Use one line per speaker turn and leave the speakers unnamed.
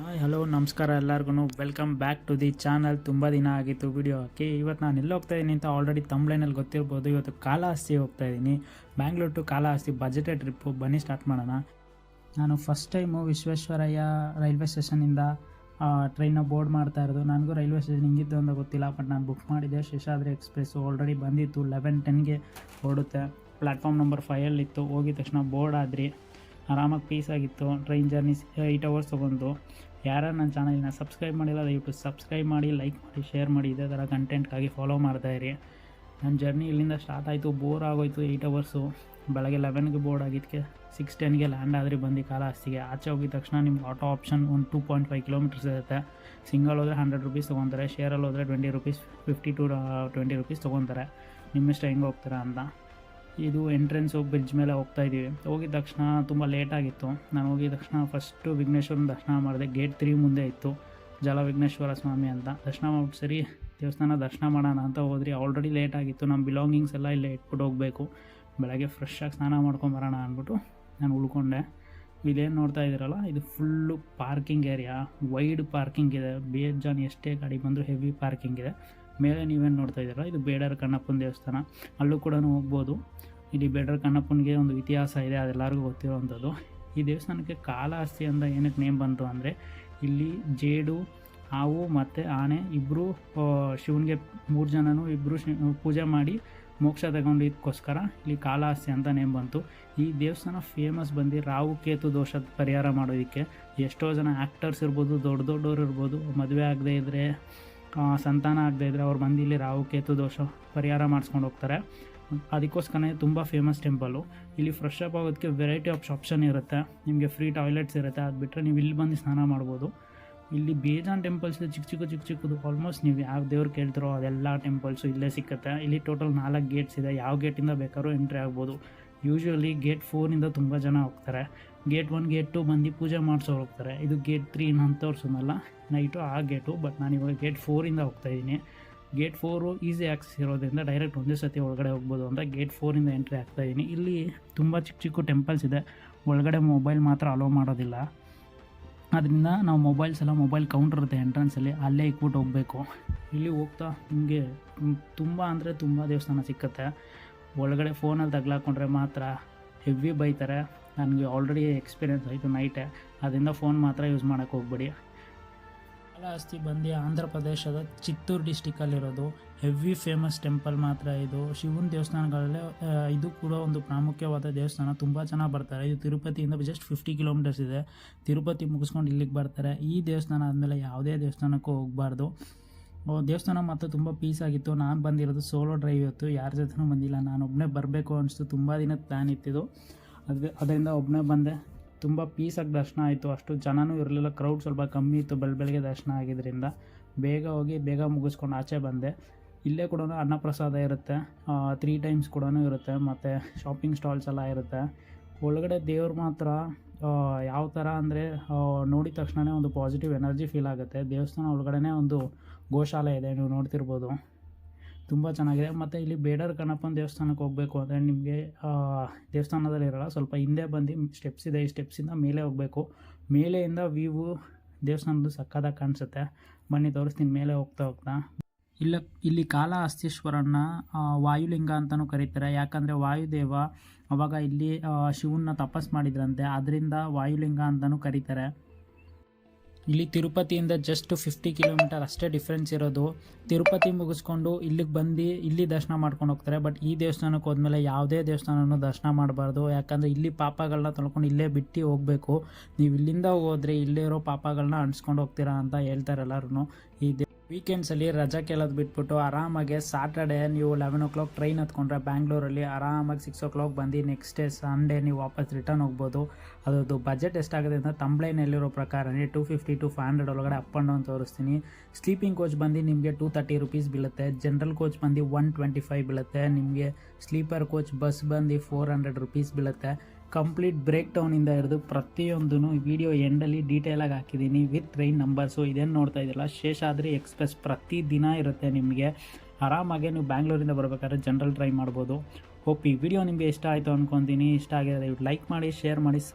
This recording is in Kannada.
ಹಾಯ್, ಹಲೋ, ನಮಸ್ಕಾರ ಎಲ್ಲರಿಗೂ welcome back to the channel ತುಂಬ ದಿನ ಆಗಿತ್ತು ವಿಡಿಯೋ ಹಾಕಿ. ಇವತ್ತು ನಾನು ಎಲ್ಲಿ ಹೋಗ್ತಾ ಇದ್ದೀನಿ ಅಂತ ಆಲ್ರೆಡಿ ತಮ್ಲೈನಲ್ಲಿ ಗೊತ್ತಿರ್ಬೋದು. ಇವತ್ತು ಕಾಲಹಸ್ತಿ ಹೋಗ್ತಾ ಇದ್ದೀನಿ Bangalore to Kalahasti budgeted trip ಬನ್ನಿ ಸ್ಟಾರ್ಟ್ ಮಾಡೋಣ. ನಾನು ಫಸ್ಟ್ ಟೈಮು ವಿಶ್ವೇಶ್ವರಯ್ಯ ರೈಲ್ವೆ ಸ್ಟೇಷನಿಂದ ಟ್ರೈನ ಬೋರ್ಡ್ ಮಾಡ್ತಾ ಇರೋದು. ನನಗೂ ರೈಲ್ವೆ ಸ್ಟೇಷನ್ ಹಿಂಗಿದ್ದು ಅಂತ ಗೊತ್ತಿಲ್ಲ ಬಟ್ ನಾನು ಬುಕ್ ಮಾಡಿದ್ದೆ ಶೇಷಾದ್ರಿ ಎಕ್ಸ್ಪ್ರೆಸ್ಸು ಆಲ್ರೆಡಿ ಬಂದಿತ್ತು. ಲೆವೆನ್ ಟೆನ್ಗೆ ಓಡುತ್ತೆ. ಪ್ಲ್ಯಾಟ್ಫಾರ್ಮ್ ನಂಬರ್ ಫೈಯಲ್ಲಿತ್ತು ಹೋಗಿದ ತಕ್ಷಣ ಬೋರ್ಡ್ ಆದ್ರಿ. ಆರಾಮಾಗಿ ಪೀಸ್ ಆಗಿತ್ತು. ಟ್ರೈನ್ ಜರ್ನಿ ಏಯ್ಟ್ ಅವರ್ಸ್ ತೊಗೊಂಡು. ಯಾರು ನನ್ನ ಚಾನಲ್ನ ಸಬ್ಸ್ಕ್ರೈಬ್ ಮಾಡಿಲ್ಲ, ದಯವಿಟ್ಟು ಸಬ್ಸ್ಕ್ರೈಬ್ ಮಾಡಿ, ಲೈಕ್ ಮಾಡಿ, ಶೇರ್ ಮಾಡಿ, ಇದೇ ಥರ ಕಂಟೆಂಟ್ಗಾಗಿ ಫಾಲೋ ಮಾಡ್ತಾಯಿರಿ ನನ್ನ ಜರ್ನಿ ಇಲ್ಲಿಂದ ಸ್ಟಾರ್ಟ್ ಆಯಿತು ಬೋರ್ ಆಗೋಯ್ತು ಏಯ್ಟ್ ಅವರ್ಸು ಬೆಳಗ್ಗೆ ಲೆವೆನ್ಗೆ ಬೋರ್ಡ್ ಆಗಿದ್ದಕ್ಕೆ ಸಿಕ್ಸ್ ಟೆನ್ಗೆ ಲ್ಯಾಂಡ್ ಆದರೆ ಬಂದು ಕಾಲಾಸ್ತಿಗೆ ಆಚೆ ಹೋಗಿದ ತಕ್ಷಣ ನಿಮ್ಗೆ ಆಟೋ ಆಪ್ಷನ್ ಒಂದು ಟೂ ಪಾಯಿಂಟ್ ಫೈವ್ ಕಿಲೋಮೀಟರ್ಸ್ ಇರುತ್ತೆ. ಸಿಂಗಲ್ ಹೋದರೆ ಹಂಡ್ರೆಡ್ ರುಪೀಸ್ ತೊಗೊತಾರೆ ಶೇರಲ್ಲಿ ಹೋದರೆ twenty rupees fifty to twenty rupees ತೊಗೊತಾರೆ. ನಿಮ್ಮಿಷ್ಟ ಹೆಂಗೆ ಹೋಗ್ತೀರಾ ಅಂತ. ಇದು ಎಂಟ್ರೆನ್ಸ್ ಹೋಗಿ ಬ್ರಿಡ್ಜ್ ಮೇಲೆ ಹೋಗ್ತಾ ಇದ್ದೀವಿ. ಹೋಗಿದ ತಕ್ಷಣ ತುಂಬ ಲೇಟಾಗಿತ್ತು ನಾನು ಹೋಗಿದ ತಕ್ಷಣ ಫಸ್ಟು ವಿಘ್ನೇಶ್ವರನ ದರ್ಶನ ಮಾಡಿದೆ. ಗೇಟ್ ತ್ರೀ ಮುಂದೆ ಇತ್ತು. ಜಲ ವಿಘ್ನೇಶ್ವರ ಸ್ವಾಮಿ ಅಂತ. ದರ್ಶನ ಮಾಡ್ಬಿಟ್ಟು ಸರಿ, ದೇವಸ್ಥಾನ ದರ್ಶನ ಮಾಡೋಣ ಅಂತ ಹೋದ್ರಿ. ಆಲ್ರೆಡಿ ಲೇಟ್ ಆಗಿತ್ತು. ನಮ್ಮ ಬಿಲಾಂಗಿಂಗ್ಸ್ ಎಲ್ಲ ಇಲ್ಲೇ ಇಟ್ಬಿಟ್ಟು ಹೋಗಬೇಕು. ಬೆಳಗ್ಗೆ ಫ್ರೆಶ್ಶಾಗಿ ಸ್ನಾನ ಮಾಡ್ಕೊಂಬರೋಣ ಅಂದ್ಬಿಟ್ಟು ನಾನು ಉಳ್ಕೊಂಡೆ. ಇದೇನು ನೋಡ್ತಾ ಇದ್ದೀರಲ್ಲ, ಇದು full parking area wide parking ಇದೆ. ಬೇಜಾನ್ ಎಷ್ಟೇ ಗಾಡಿ ಬಂದರೂ ಹೆವಿ ಪಾರ್ಕಿಂಗ್ ಇದೆ. ಮೇಲೆ ನೀವೇನು ನೋಡ್ತಾ ಇದ್ದೀರಾ? ಇದು ಬೇಡರ ಕಣ್ಣಪ್ಪನ ದೇವಸ್ಥಾನ. ಅಲ್ಲೂ ಕೂಡ ಹೋಗ್ಬೋದು. ಇಲ್ಲಿ ಬೇಡರ ಕಣ್ಣಪ್ಪನಿಗೆ ಒಂದು ಇತಿಹಾಸ ಇದೆ, ಅದೆಲ್ಲರಿಗೂ ಗೊತ್ತಿರೋವಂಥದ್ದು. ಈ ದೇವಸ್ಥಾನಕ್ಕೆ ಕಾಳಹಸ್ತಿ ಅಂತ ಏನಕ್ಕೆ ನೇಮ್ ಬಂತು ಅಂದರೆ, ಇಲ್ಲಿ ಜೇಡು, ಹಾವು ಮತ್ತು ಆನೆ ಇಬ್ಬರು ಶಿವನಿಗೆ ಮೂರು ಜನನೂ ಇಬ್ಬರು ಪೂಜೆ ಮಾಡಿ ಮೋಕ್ಷ ತಗೊಂಡಿದ್ದಕ್ಕೋಸ್ಕರ ಇಲ್ಲಿ ಕಾಳಹಸ್ತಿ ಅಂತ ನೇಮ್ ಬಂತು. ಈ ದೇವಸ್ಥಾನ ಫೇಮಸ್ ಬಂದು ರಾವು ಕೇತು ದೋಷದ ಪರಿಹಾರ ಮಾಡೋದಕ್ಕೆ ಎಷ್ಟೋ ಜನ ಆ್ಯಕ್ಟರ್ಸ್ ಇರ್ಬೋದು, ದೊಡ್ಡ ದೊಡ್ಡವ್ರು ಇರ್ಬೋದು, ಮದುವೆ ಆಗದೇ ಇದ್ದರೆ ಸಂತಾನ ಆಗದೇ ಇದ್ದರೆ ಅವ್ರು ಬಂದು ಇಲ್ಲಿ ರಾಹು, ಕೇತು, ದೋಷ ಪರಿಹಾರ ಮಾಡಿಸ್ಕೊಂಡು ಹೋಗ್ತಾರೆ. ಅದಕ್ಕೋಸ್ಕರನೇ ತುಂಬ ಫೇಮಸ್ ಟೆಂಪಲ್ಲು ಇಲ್ಲಿ ಫ್ರೆಶ್ ಅಪ್ ಆಗೋದಕ್ಕೆ ವೆರೈಟಿ ಆಫ್ ಆಪ್ಷನ್ ಇರುತ್ತೆ. ನಿಮಗೆ ಫ್ರೀ ಟಾಯ್ಲೆಟ್ಸ್ ಇರುತ್ತೆ. ಅದು ಬಿಟ್ಟರೆ ನೀವು ಇಲ್ಲಿ ಬಂದು ಸ್ನಾನ ಮಾಡ್ಬೋದು. ಇಲ್ಲಿ ಬೇಜಾನ್ ಟೆಂಪಲ್ಸ್ ಚಿಕ್ಕ ಚಿಕ್ಕ ಚಿಕ್ಕ ಚಿಕ್ಕದು. ಆಲ್ಮೋಸ್ಟ್ ನೀವು ಯಾವ ದೇವ್ರು ಕೇಳ್ತಿರೋ ಅದೆಲ್ಲ ಟೆಂಪಲ್ಸು ಇಲ್ಲೇ ಸಿಕ್ಕುತ್ತೆ. ಇಲ್ಲಿ ಟೋಟಲ್ ನಾಲ್ಕು ಗೇಟ್ಸ್ ಇದೆ. ಯಾವ ಗೇಟಿಂದ ಬೇಕಾದ್ರೂ ಎಂಟ್ರಿ ಆಗ್ಬೋದು. ಯೂಶ್ವಲಿ ಗೇಟ್ ಫೋರಿಂದ ತುಂಬ ಜನ ಹೋಗ್ತಾರೆ. ಗೇಟ್ ಒನ್ ಗೇಟ್ ಟು ಬಂದು ಪೂಜೆ ಮಾಡಿಸೋರು ಹೋಗ್ತಾರೆ. ಇದು ಗೇಟ್ ತ್ರೀ ನಾನು ತೋರಿಸೋದಲ್ಲ ನೈಟು ಆ ಗೇಟು ಬಟ್ ನಾನು ಇವಾಗ ಗೇಟ್ ಫೋರಿಂದ ಹೋಗ್ತಾಯಿದ್ದೀನಿ ಗೇಟ್ ಫೋರು ಈಸಿ ಆಕ್ಸೆಸ್ ಇರೋದ್ರಿಂದ ಡೈರೆಕ್ಟ್ ಒಂದೇ ಸತಿ ಒಳಗಡೆ ಹೋಗ್ಬೋದು ಅಂತ ಗೇಟ್ ಫೋರಿಂದ ಎಂಟ್ರಿ ಆಗ್ತಾಯಿದ್ದೀನಿ ಇಲ್ಲಿ ತುಂಬ ಚಿಕ್ಕ ಚಿಕ್ಕ ಟೆಂಪಲ್ಸ್ ಇದೆ. ಒಳಗಡೆ ಮೊಬೈಲ್ ಮಾತ್ರ ಅಲೋ ಮಾಡೋದಿಲ್ಲ. ಅದರಿಂದ ನಾವು ಮೊಬೈಲ್ಸ್ ಎಲ್ಲ ಮೊಬೈಲ್ ಕೌಂಟರ್ ಇರುತ್ತೆ ಎಂಟ್ರೆನ್ಸಲ್ಲಿ ಅಲ್ಲೇ ಇಕ್ಬಿಟ್ಟು ಹೋಗಬೇಕು. ಇಲ್ಲಿ ಹೋಗ್ತಾ ನಿಮಗೆ ತುಂಬ ಅಂದರೆ ತುಂಬ ದೇವಸ್ಥಾನ ಸಿಕ್ಕತ್ತೆ. ಒಳಗಡೆ ಫೋನಲ್ಲಿ ತಗ್ಲಾಕೊಂಡ್ರೆ ಮಾತ್ರ ಹೆವಿ ಬೈತಾರೆ. ನನಗೆ ಆಲ್ರೆಡಿ ಎಕ್ಸ್ಪೀರಿಯೆನ್ಸ್ ಆಯಿತು ನೈಟೆ ಅದರಿಂದ ಫೋನ್ ಮಾತ್ರ ಯೂಸ್ ಮಾಡೋಕ್ಕೆ ಹೋಗ್ಬೇಡಿ. ಕಾಳಹಸ್ತಿ ಬಂದು ಆಂಧ್ರ ಪ್ರದೇಶದ ಚಿತ್ತೂರು ಡಿಸ್ಟಿಕಲ್ಲಿರೋದು ಹೆವಿ ಫೇಮಸ್ ಟೆಂಪಲ್ ಮಾತ್ರ ಇದು. ಶಿವನ ದೇವಸ್ಥಾನಗಳಲ್ಲೇ ಇದು ಕೂಡ ಒಂದು ಪ್ರಾಮುಖ್ಯವಾದ ದೇವಸ್ಥಾನ. ತುಂಬ ಜನ ಬರ್ತಾರೆ. ಇದು ತಿರುಪತಿಯಿಂದ ಜಸ್ಟ್ ಫಿಫ್ಟಿ ಕಿಲೋಮೀಟರ್ಸ್ ಇದೆ. ತಿರುಪತಿ ಮುಗಿಸ್ಕೊಂಡು ಇಲ್ಲಿಗೆ ಬರ್ತಾರೆ. ಈ ದೇವಸ್ಥಾನ ಆದಮೇಲೆ ಯಾವುದೇ ದೇವಸ್ಥಾನಕ್ಕೂ ಹೋಗಬಾರ್ದು. ದೇವಸ್ಥಾನ ಮಾತ್ರ ತುಂಬ ಪೀಸ್ ಆಗಿತ್ತು. ನಾನು ಬಂದಿರೋದು ಸೋಲೋ ಡ್ರೈವ್ ಇತ್ತು ಯಾರ ಜೊತೆನೂ ಬಂದಿಲ್ಲ. ನಾನು ಒಬ್ಬನೇ ಬರಬೇಕು ಅನಿಸ್ತು. ತುಂಬ ದಿನದ ಪ್ಲ್ಯಾನ್ ಇತ್ತಿದ್ದು ಅದು ಅದರಿಂದ ಒಬ್ಬನೇ ಬಂದೆ. ತುಂಬ ಪೀಸಾಗಿ ದರ್ಶನ ಆಯಿತು. ಅಷ್ಟು ಜನನೂ ಇರಲಿಲ್ಲ. ಕ್ರೌಡ್ ಸ್ವಲ್ಪ ಕಮ್ಮಿ ಇತ್ತು ಬೆಳ, ಬೆಳಗ್ಗೆ ದರ್ಶನ ಆಗಿದ್ದರಿಂದ ಬೇಗ ಹೋಗಿ, ಬೇಗ ಮುಗಿಸ್ಕೊಂಡು ಆಚೆ ಬಂದೆ. ಇಲ್ಲೇ ಕೂಡ ಅನ್ನಪ್ರಸಾದ ಇರುತ್ತೆ. ತ್ರೀ ಟೈಮ್ಸ್ ಕೂಡ ಇರುತ್ತೆ. ಮತ್ತು ಶಾಪಿಂಗ್ ಸ್ಟಾಲ್ಸ್ ಎಲ್ಲ ಇರುತ್ತೆ. ಒಳಗಡೆ ದೇವ್ರು ಮಾತ್ರ ಯಾವ ಥರ ಅಂದರೆ ನೋಡಿದ ತಕ್ಷಣವೇ ಒಂದು ಪಾಸಿಟಿವ್ ಎನರ್ಜಿ ಫೀಲ್ ಆಗುತ್ತೆ. ದೇವಸ್ಥಾನ ಒಳಗಡೆ ಒಂದು ಗೋಶಾಲೆ ಇದೆ, ನೀವು ನೋಡ್ತಿರ್ಬೋದು. ತುಂಬ ಚೆನ್ನಾಗಿದೆ. ಮತ್ತು ಇಲ್ಲಿ ಬೇಡರ್ ಕಣಪ್ಪನ ದೇವಸ್ಥಾನಕ್ಕೆ ಹೋಗಬೇಕು ಅಂದರೆ ನಿಮಗೆ ದೇವಸ್ಥಾನದಲ್ಲಿ ಇರೋಲ್ಲ, ಸ್ವಲ್ಪ ಹಿಂದೆ ಬಂದು ಸ್ಟೆಪ್ಸ್ ಇದೆ. ಈ ಸ್ಟೆಪ್ಸಿಂದ ಮೇಲೆ ಹೋಗಬೇಕು. ಮೇಲೆಯಿಂದ ವ್ಯೂ ದೇವಸ್ಥಾನದ್ದು ಸಕ್ಕದಾಗಿ ಕಾಣಿಸುತ್ತೆ. ಬನ್ನಿ ತೋರಿಸ್ತೀನಿ, ಮೇಲೆ ಹೋಗ್ತಾ ಹೋಗ್ತಾ. ಇಲ್ಲ ಇಲ್ಲಿ ಕಾಳಹಸ್ತೀಶ್ವರನ್ನ ಆ, ವಾಯುಲಿಂಗ ಅಂತಲೂ ಕರೀತಾರೆ. ಯಾಕಂದರೆ ವಾಯುದೇವ ಅವಾಗ ಇಲ್ಲಿ ಶಿವನ ಶಿವನ್ನ ತಪಸ್ ಮಾಡಿದ್ರಂತೆ. ಅದರಿಂದ ವಾಯುಲಿಂಗ ಅಂತಲೂ ಕರೀತಾರೆ. ಇಲ್ಲಿ ತಿರುಪತಿಯಿಂದ ಜಸ್ಟ್ ಫಿಫ್ಟಿ ಕಿಲೋಮೀಟರ್ ಅಷ್ಟೇ ಡಿಫ್ರೆನ್ಸ್ ಇರೋದು. ತಿರುಪತಿ ಮುಗಿಸ್ಕೊಂಡು ಇಲ್ಲಿಗೆ ಬಂದು ಇಲ್ಲಿ ದರ್ಶನ ಮಾಡ್ಕೊಂಡು ಹೋಗ್ತಾರೆ. ಬಟ್ ಈ ದೇವಸ್ಥಾನಕ್ಕೆ ಹೋದ್ಮೇಲೆ ಯಾವುದೇ ದೇವಸ್ಥಾನನೂ ದರ್ಶನ ಮಾಡಬಾರ್ದು. ಯಾಕಂದರೆ ಇಲ್ಲಿ ಪಾಪಗಳನ್ನ ತೊಳ್ಕೊಂಡು ಇಲ್ಲೇ ಬಿಟ್ಟು ಹೋಗಬೇಕು. ನೀವು ಇಲ್ಲಿಂದ ಹೋದರೆ ಇಲ್ಲೇ ಇರೋ ಪಾಪಗಳನ್ನ ಅಣಿಸ್ಕೊಂಡು ಹೋಗ್ತೀರಾ ಅಂತ ಹೇಳ್ತಾರೆ ಎಲ್ಲರೂ ಈ ವೀಕೆಂಡ್ಸಲ್ಲಿ ರಜಾ ಕೇಳೋದು ಬಿಟ್ಬಿಟ್ಟು ಆರಾಮಾಗಿ ಸಾಟರ್ಡೆ ನೀವು ಲೆವೆನ್ ಓ ಕ್ಲಾಕ್ ಟ್ರೈನ್ ಹತ್ಕೊಂಡ್ರೆ ಬ್ಯಾಂಗ್ಳೂರಲ್ಲಿ ಆರಾಮಾಗಿ ಸಿಕ್ಸ್ ಓ ಕ್ಲಾಕ್ ಬಂದು ನೆಕ್ಸ್ಟ್ ಡೇ ಸಂಡೇ ನೀವು ವಾಪಸ್ ರಿಟರ್ನ್ ಹೋಗ್ಬೋದು. ಅದರದ್ದು ಬಜೆಟ್ ಎಷ್ಟಾಗುತ್ತೆ ಅಂತ ತಂಬ್ಲೈನಲ್ಲಿರೋ ಪ್ರಕಾರನೇ two fifty to five hundred ಒಳಗಡೆ ಅಪ್ ಆ್ಯಂಡ್ ಡೌನ್ ತೋರಿಸ್ತೀನಿ. ಸ್ಲೀಪಿಂಗ್ ಕೋಚ್ ಬಂದು ನಿಮಗೆ ಟೂ ತರ್ಟಿ ರುಪೀಸ್ ಬೀಳುತ್ತೆ. ಜನರಲ್ ಕೋಚ್ ಬಂದು ಒನ್ ಟ್ವೆಂಟಿ ಫೈವ್ ಬೀಳುತ್ತೆ. ನಿಮಗೆ ಸ್ಲೀಪರ್ ಕೋಚ್ ಬಸ್ ಬಂದು ಫೋರ್ ಹಂಡ್ರೆಡ್ ರುಪೀಸ್ ಬೀಳುತ್ತೆ. ಕಂಪ್ಲೀಟ್ ಬ್ರೇಕ್ ಡೌನಿಂದ ಹಿಡಿದು ಪ್ರತಿಯೊಂದೂ ವಿಡಿಯೋ ಎಂಡಲ್ಲಿ ಡೀಟೇಲಾಗಿ ಹಾಕಿದ್ದೀನಿ ವಿತ್ ಟ್ರೈನ್ ನಂಬರ್ಸು ಇದೇನು ನೋಡ್ತಾ ಇದ್ದಿಲ್ಲ ಶೇಷಾದ್ರಿ ಎಕ್ಸ್ಪ್ರೆಸ್ ಪ್ರತಿ ದಿನ ಇರುತ್ತೆ ನಿಮಗೆ. ಆರಾಮಾಗೆ ನೀವು ಬ್ಯಾಂಗ್ಳೂರಿಂದ ಬರಬೇಕಾದ್ರೆ ಜನರಲ್ ಟ್ರೈ ಮಾಡ್ಬೋದು. ಹೋಪ್ ಈ ವಿಡಿಯೋ ನಿಮಗೆ ಇಷ್ಟ ಆಯಿತು ಅಂದ್ಕೊತೀನಿ ಇಷ್ಟ ಆಗಿದೆ ಲೈಕ್ ಮಾಡಿ ಶೇರ್ ಮಾಡಿ